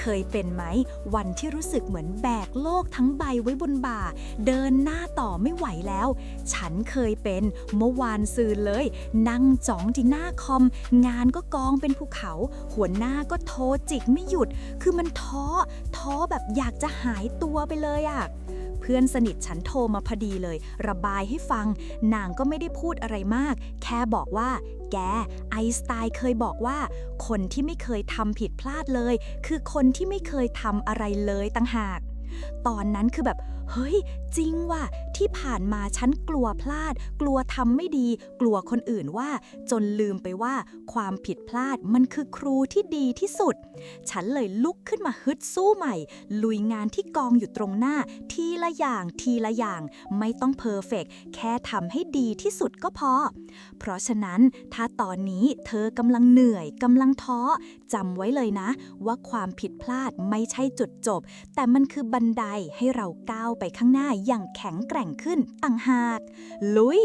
เคยเป็นไหม วันที่รู้สึกเหมือนแบกโลกทั้งใบไว้บนบ่า เดินหน้าต่อไม่ไหวแล้ว ฉันเคยเป็นเมื่อวานซืนเลย นั่งจ้องที่หน้าคอม งานก็กองเป็นภูเขา หัวหน้าก็โทรจิกไม่หยุด คือมันท้อ ท้อแบบอยากจะหายตัวไปเลยอะ เพื่อนสนิทฉันโทรมาพอดีเลย ระบายให้ฟัง นางก็ไม่ได้พูดอะไรมาก แค่บอกว่า แก ไอสไตล์เคยบอกว่า คนที่ไม่เคยทำผิดพลาดเลย คือคนที่ไม่เคยทำอะไรเลยต่างหาก ตอนนั้นคือแบบ เฮ้ย จริงว่ะที่ผ่านมาฉันกลัวพลาด กลัวทำไม่ดี กลัวคนอื่นว่า จนลืมไปว่า ความผิดพลาดมันคือครูที่ดีที่สุด ฉันเลยลุกขึ้นมาฮึดสู้ใหม่ ลุยงานที่กองอยู่ตรงหน้า ทีละอย่างทีละอย่าง ไม่ต้องเพอร์เฟกแค่ทำให้ดีที่สุดก็พอ เพราะฉะนั้นถ้าตอนนี้เธอกำลังเหนื่อยกำลังท้อจำไว้เลยนะ ว่าความผิดพลาดไม่ใช่จุดจบ แต่มันคือบันนไดให้เราก้าวไปข้างหน้าอย่างแข็งแกร่งขึ้นต่างหาก ลุย